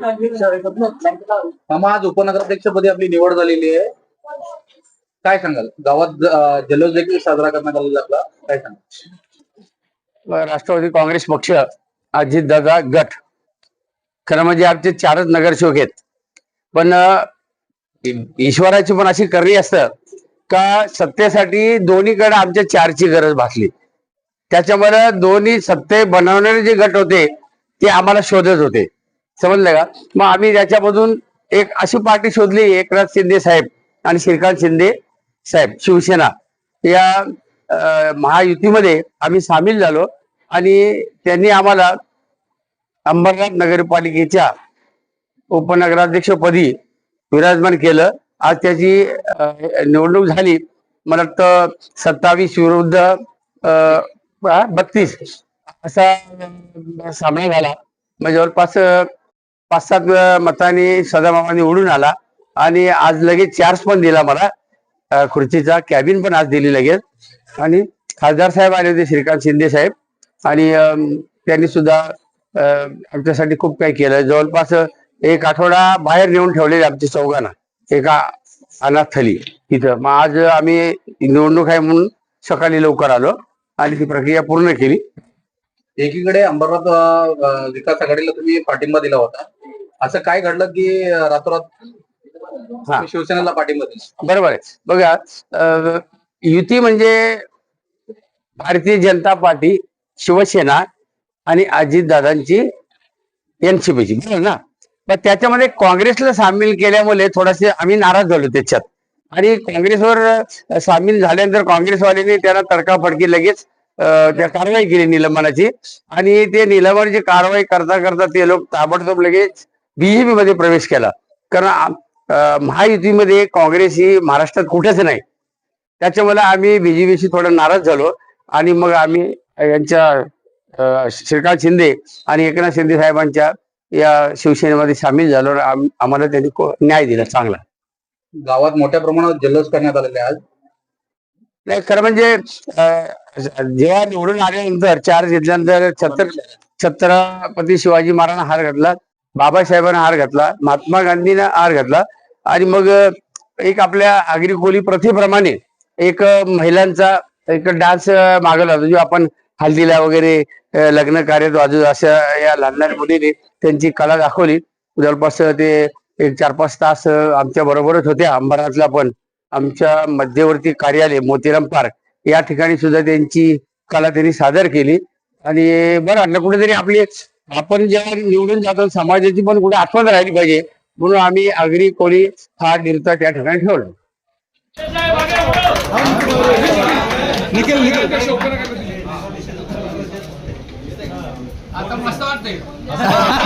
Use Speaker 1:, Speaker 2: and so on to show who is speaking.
Speaker 1: मामा आज उपनगराध्यक्षपदी आपली निवड झालेली आहे. काय सांगाल? गावात जल्लोष देखील साजरा करण्यात आलेला आपला. काय सांगाल?
Speaker 2: राष्ट्रवादी काँग्रेस पक्ष अजितदादा गट. खरं म्हणजे आमचे चारच नगरसेवक आहेत. पण ईश्वराची पण अशी करणी असतं का सत्तेसाठी दोन्हीकडे आमच्या चारची गरज भासली. त्याच्यामुळे दोन्ही सत्ते बनवणारे जे गट होते ते आम्हाला शोधत होते. समजलं का? मग आम्ही त्याच्यामधून एक अशी पार्टी शोधली एकनाथ शिंदे साहेब आणि श्रीकांत शिंदे साहेब शिवसेना. या महायुतीमध्ये आम्ही सामील झालो आणि त्यांनी आम्हाला अंबरनाथ नगरपालिकेच्या उपनगराध्यक्षपदी विराजमान केलं. आज त्याची निवडणूक झाली. मला वाटतं सत्तावीस विरुद्ध बत्तीस असा सामना झाला. मग जवळपास पाच सात मतांनी सदामामा निवडून आला. आणि आज लगेच चार्ज पण दिला मला. खुर्चीचा कॅबिन पण आज दिली लगेच. आणि खासदार साहेब आले होते श्रीकांत शिंदे साहेब. आणि त्यांनी सुद्धा आमच्यासाठी खूप काही केलं. जवळपास एक आठवडा बाहेर नेऊन ठेवलेले आमची चौघांना. एका अनाथली तिथं मग आज आम्ही निवडणूक आहे म्हणून सकाळी लवकर आलो. आणि ती प्रक्रिया पूर्ण केली.
Speaker 1: एकीकडे अंबरनाथ विकास आघाडीला तुम्ही पाठिंबा दिला होता. असं काय घडलं की रातोरात शिवसेनेला पाठिंबा दिला?
Speaker 2: बरोबर आहे. बघा युती म्हणजे भारतीय जनता पार्टी शिवसेना आणि अजितदादांची एनसीपीची बरोबर ना? पण त्याच्यामध्ये काँग्रेसला सामील केल्यामुळे थोडासे आम्ही नाराज झालो त्याच्यात. आणि काँग्रेसवर सामील झाल्यानंतर काँग्रेसवाल्यांनी त्यांना तडकाफडकी लगेच त्या कारवाई केली निलंबनाची. आणि ते निलंबनाची कारवाई करता करता ते लोक ताबडतोब लगेच बीजेपी मध्ये प्रवेश केला. कारण महायुतीमध्ये काँग्रेस ही महाराष्ट्रात कुठेच नाही. त्याच्यामुळे आम्ही बीजेपीशी थोडं नाराज झालो. आणि मग आम्ही यांच्या श्रीकांत शिंदे आणि एकनाथ शिंदे साहेबांच्या या शिवसेनेमध्ये सामील झालो. आम्हाला त्यांनी न्याय दिला चांगला.
Speaker 1: गावात मोठ्या प्रमाणात जल्लोष करण्यात आलेले आज
Speaker 2: नाही खरं म्हणजे जेव्हा निवडून आल्यानंतर चार्ज घेतल्यानंतर छत्र छत्रपती शिवाजी महाराजांना हार घातला. बाबासाहेबांना हार घातला महात्मा गांधींना हार घातला आणि मग एक आपल्या आगरीकोली प्रथेप्रमाणे एक महिलांचा एक डान्स मागवला होता. जो आपण हल्दीला वगैरे लग्न कार्यात वाजू अशा या लहान लहान मुलीने त्यांची कला दाखवली. जवळपास ते एक चार पाच तास आमच्या बरोबरच होत्या. अंबरनाथला पण आमच्या मध्यवर्ती कार्यालय मोतीराम पार्क या ठिकाणी सुद्धा त्यांची कला त्यांनी सादर केली. आणि बरं वाटलं कुठेतरी आपली आपण जेव्हा निवडून जातो समाजाची पण कुठे आठवण राहिली पाहिजे म्हणून आम्ही आगरी कोणी हा निर्ता त्या ठिकाणी ठेवलो. आता मस्त वाटतंय.